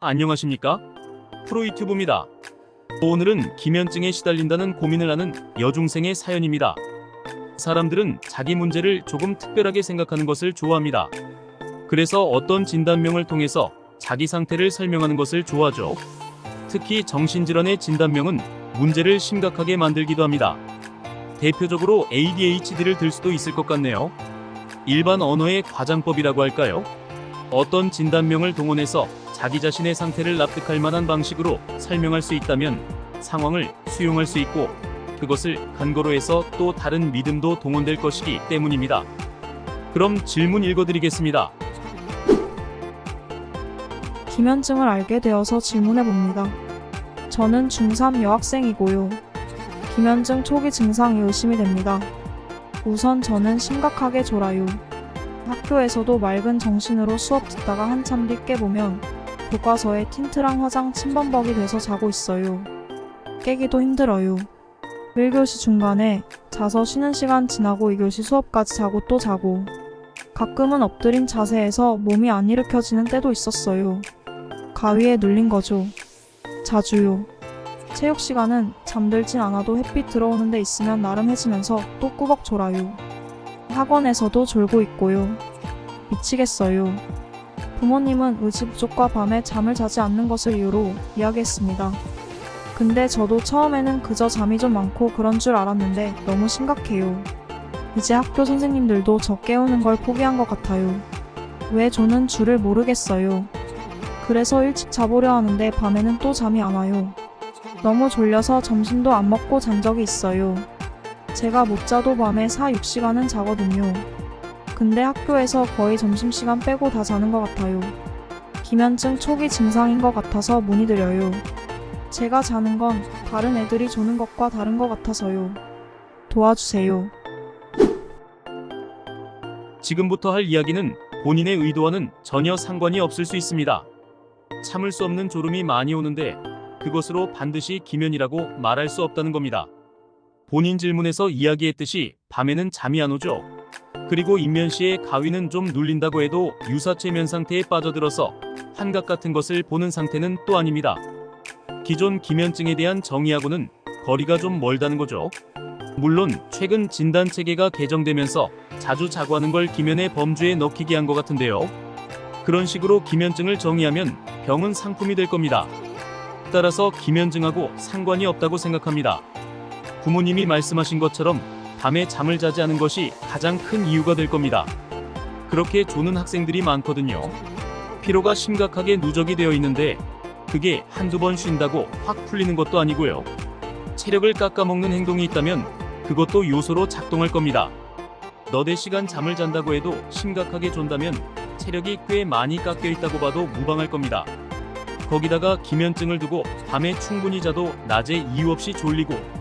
안녕하십니까? 프로유튜브입니다. 오늘은 기면증에 시달린다는 고민을 하는 여중생의 사연입니다. 사람들은 자기 문제를 조금 특별하게 생각하는 것을 좋아합니다. 그래서 어떤 진단명을 통해서 자기 상태를 설명하는 것을 좋아하죠. 특히 정신질환의 진단명은 문제를 심각하게 만들기도 합니다. 대표적으로 ADHD를 들 수도 있을 것 같네요. 일반 언어의 과장법이라고 할까요? 어떤 진단명을 동원해서 자기 자신의 상태를 납득할 만한 방식으로 설명할 수 있다면 상황을 수용할 수 있고 그것을 근거로 해서 또 다른 믿음도 동원될 것이기 때문입니다. 그럼 질문 읽어드리겠습니다. 기면증을 알게 되어서 질문해 봅니다. 저는 중3 여학생이고요. 기면증 초기 증상이 의심이 됩니다. 우선 저는 심각하게 졸아요. 학교에서도 맑은 정신으로 수업 듣다가 한참 뒤 깨보면 교과서에 틴트랑 화장 침범벅이 돼서 자고 있어요. 깨기도 힘들어요. 1교시 중간에 자서 쉬는 시간 지나고 2교시 수업까지 자고 또 자고 가끔은 엎드린 자세에서 몸이 안 일으켜지는 때도 있었어요. 가위에 눌린 거죠. 자주요. 체육 시간은 잠들진 않아도 햇빛 들어오는 데 있으면 나른해지면서 또 꾸벅 졸아요. 학원에서도 졸고 있고요. 미치겠어요. 부모님은 의지 부족과 밤에 잠을 자지 않는 것을 이유로 이야기했습니다. 근데 저도 처음에는 그저 잠이 좀 많고 그런 줄 알았는데 너무 심각해요. 이제 학교 선생님들도 저 깨우는 걸 포기한 것 같아요. 왜 저는 줄을 모르겠어요. 그래서 일찍 자보려 하는데 밤에는 또 잠이 안 와요. 너무 졸려서 점심도 안 먹고 잔 적이 있어요. 제가 못 자도 밤에 4, 6시간은 자거든요. 근데 학교에서 거의 점심시간 빼고 다 자는 것 같아요. 기면증 초기 증상인 것 같아서 문의드려요. 제가 자는 건 다른 애들이 조는 것과 다른 것 같아서요. 도와주세요. 지금부터 할 이야기는 본인의 의도와는 전혀 상관이 없을 수 있습니다. 참을 수 없는 졸음이 많이 오는데 그것으로 반드시 기면이라고 말할 수 없다는 겁니다. 본인 질문에서 이야기했듯이 밤에는 잠이 안 오죠. 그리고 인면 시의 가위는 좀 눌린다고 해도 유사체면 상태에 빠져들어서 환각 같은 것을 보는 상태는 또 아닙니다. 기존 기면증에 대한 정의하고는 거리가 좀 멀다는 거죠. 물론 최근 진단 체계가 개정되면서 자주 자고하는 걸 기면의 범주에 넣히게 한 것 같은데요. 그런 식으로 기면증을 정의하면 병은 상품이 될 겁니다. 따라서 기면증하고 상관이 없다고 생각합니다. 부모님이 말씀하신 것처럼 밤에 잠을 자지 않은 것이 가장 큰 이유가 될 겁니다. 그렇게 조는 학생들이 많거든요. 피로가 심각하게 누적이 되어 있는데 그게 한두 번 쉰다고 확 풀리는 것도 아니고요. 체력을 깎아먹는 행동이 있다면 그것도 요소로 작동할 겁니다. 너댓 시간 잠을 잔다고 해도 심각하게 존다면 체력이 꽤 많이 깎여 있다고 봐도 무방할 겁니다. 거기다가 기면증을 두고 밤에 충분히 자도 낮에 이유 없이 졸리고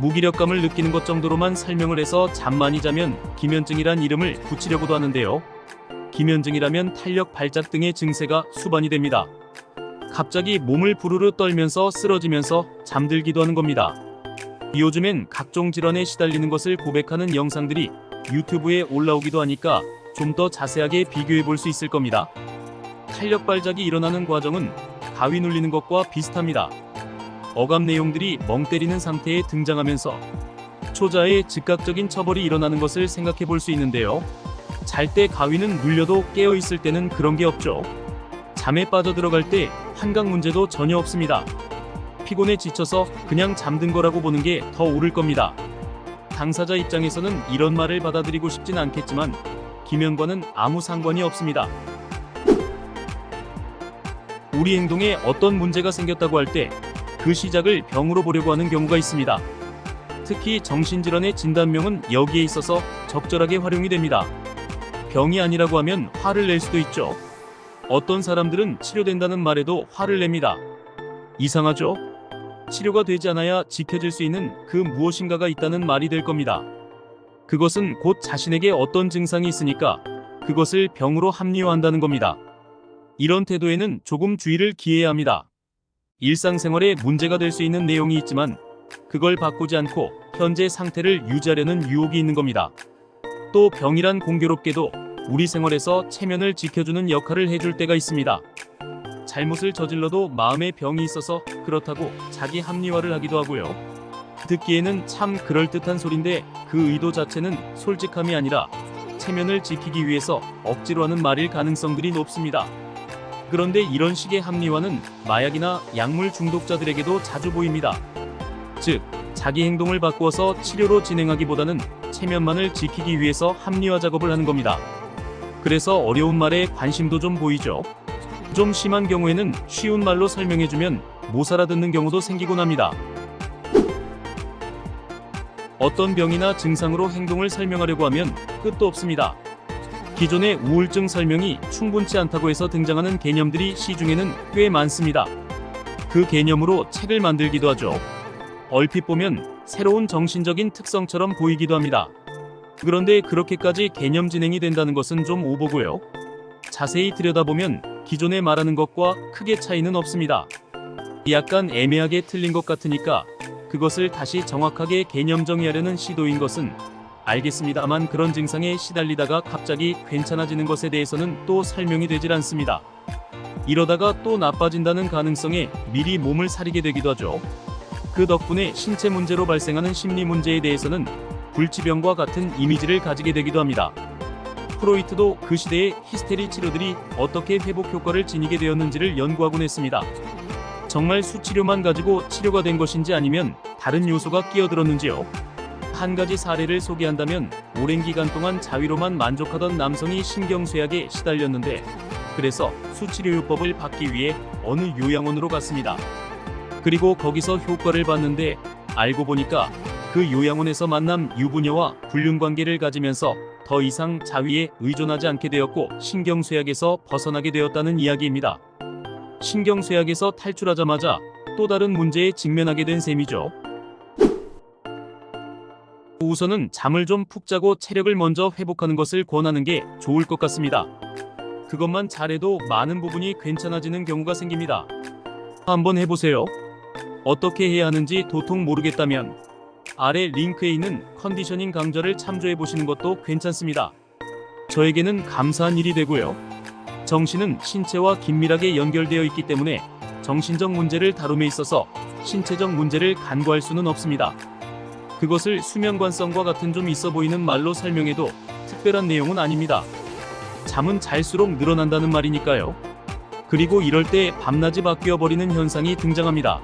무기력감을 느끼는 것 정도로만 설명을 해서 잠 많이 자면 기면증이란 이름을 붙이려고도 하는데요. 기면증이라면 탄력 발작 등의 증세가 수반이 됩니다. 갑자기 몸을 부르르 떨면서 쓰러지면서 잠들기도 하는 겁니다. 요즘엔 각종 질환에 시달리는 것을 고백하는 영상들이 유튜브에 올라오기도 하니까 좀 더 자세하게 비교해 볼 수 있을 겁니다. 탄력 발작이 일어나는 과정은 가위 눌리는 것과 비슷합니다. 어감 내용들이 멍 때리는 상태에 등장하면서 초자의 즉각적인 처벌이 일어나는 것을 생각해 볼 수 있는데요. 잘 때 가위는 눌려도 깨어 있을 때는 그런 게 없죠. 잠에 빠져 들어갈 때 환각 문제도 전혀 없습니다. 피곤에 지쳐서 그냥 잠든 거라고 보는 게 더 옳을 겁니다. 당사자 입장에서는 이런 말을 받아들이고 싶진 않겠지만 기면과는 아무 상관이 없습니다. 우리 행동에 어떤 문제가 생겼다고 할 때 그 시작을 병으로 보려고 하는 경우가 있습니다. 특히 정신질환의 진단명은 여기에 있어서 적절하게 활용이 됩니다. 병이 아니라고 하면 화를 낼 수도 있죠. 어떤 사람들은 치료된다는 말에도 화를 냅니다. 이상하죠? 치료가 되지 않아야 지켜질 수 있는 그 무엇인가가 있다는 말이 될 겁니다. 그것은 곧 자신에게 어떤 증상이 있으니까 그것을 병으로 합리화한다는 겁니다. 이런 태도에는 조금 주의를 기해야 합니다. 일상생활에 문제가 될 수 있는 내용이 있지만 그걸 바꾸지 않고 현재 상태를 유지하려는 유혹이 있는 겁니다. 또 병이란 공교롭게도 우리 생활에서 체면을 지켜주는 역할을 해줄 때가 있습니다. 잘못을 저질러도 마음에 병이 있어서 그렇다고 자기 합리화를 하기도 하고요. 듣기에는 참 그럴듯한 소린데 그 의도 자체는 솔직함이 아니라 체면을 지키기 위해서 억지로 하는 말일 가능성들이 높습니다. 그런데 이런 식의 합리화는 마약이나 약물 중독자들에게도 자주 보입니다. 즉, 자기 행동을 바꾸어서 치료로 진행하기보다는 체면만을 지키기 위해서 합리화 작업을 하는 겁니다. 그래서 어려운 말에 관심도 좀 보이죠. 좀 심한 경우에는 쉬운 말로 설명해주면 못 알아듣는 경우도 생기곤 합니다. 어떤 병이나 증상으로 행동을 설명하려고 하면 끝도 없습니다. 기존의 우울증 설명이 충분치 않다고 해서 등장하는 개념들이 시중에는 꽤 많습니다. 그 개념으로 책을 만들기도 하죠. 얼핏 보면 새로운 정신적인 특성처럼 보이기도 합니다. 그런데 그렇게까지 개념 진행이 된다는 것은 좀 오보고요. 자세히 들여다보면 기존에 말하는 것과 크게 차이는 없습니다. 약간 애매하게 틀린 것 같으니까 그것을 다시 정확하게 개념 정의하려는 시도인 것은 알겠습니다만 그런 증상에 시달리다가 갑자기 괜찮아지는 것에 대해서는 또 설명이 되질 않습니다. 이러다가 또 나빠진다는 가능성에 미리 몸을 사리게 되기도 하죠. 그 덕분에 신체 문제로 발생하는 심리 문제에 대해서는 불치병과 같은 이미지를 가지게 되기도 합니다. 프로이트도 그 시대의 히스테리 치료들이 어떻게 회복 효과를 지니게 되었는지를 연구하곤 했습니다. 정말 수치료만 가지고 치료가 된 것인지 아니면 다른 요소가 끼어들었는지요. 한 가지 사례를 소개한다면 오랜 기간 동안 자위로만 만족하던 남성이 신경쇠약에 시달렸는데 그래서 수치료요법을 받기 위해 어느 요양원으로 갔습니다. 그리고 거기서 효과를 봤는데 알고 보니까 그 요양원에서 만난 유부녀와 불륜 관계를 가지면서 더 이상 자위에 의존하지 않게 되었고 신경쇠약에서 벗어나게 되었다는 이야기입니다. 신경쇠약에서 탈출하자마자 또 다른 문제에 직면하게 된 셈이죠. 우선은 잠을 좀 푹 자고 체력을 먼저 회복하는 것을 권하는 게 좋을 것 같습니다. 그것만 잘해도 많은 부분이 괜찮아지는 경우가 생깁니다. 한번 해보세요. 어떻게 해야 하는지 도통 모르겠다면 아래 링크에 있는 컨디셔닝 강좌를 참조해 보시는 것도 괜찮습니다. 저에게는 감사한 일이 되고요. 정신은 신체와 긴밀하게 연결되어 있기 때문에 정신적 문제를 다룸에 있어서 신체적 문제를 간과할 수는 없습니다. 그것을 수면관성과 같은 좀 있어 보이는 말로 설명해도 특별한 내용은 아닙니다. 잠은 잘수록 늘어난다는 말이니까요. 그리고 이럴 때 밤낮이 바뀌어 버리는 현상이 등장합니다.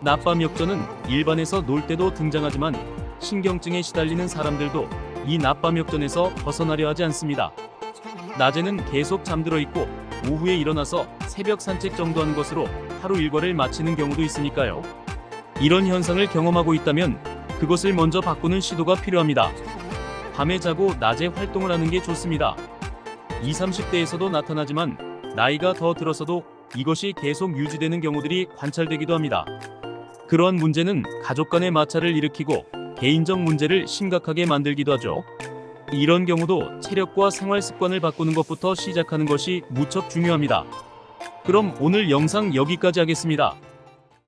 낮밤 역전은 일반에서 놀 때도 등장하지만 신경증에 시달리는 사람들도 이 낮밤 역전에서 벗어나려 하지 않습니다. 낮에는 계속 잠들어 있고 오후에 일어나서 새벽 산책 정도 하는 것으로 하루 일과를 마치는 경우도 있으니까요. 이런 현상을 경험하고 있다면 그것을 먼저 바꾸는 시도가 필요합니다. 밤에 자고 낮에 활동을 하는 게 좋습니다. 20, 30대에서도 나타나지만 나이가 더 들어서도 이것이 계속 유지되는 경우들이 관찰되기도 합니다. 그러한 문제는 가족 간의 마찰을 일으키고 개인적 문제를 심각하게 만들기도 하죠. 이런 경우도 체력과 생활 습관을 바꾸는 것부터 시작하는 것이 무척 중요합니다. 그럼 오늘 영상 여기까지 하겠습니다.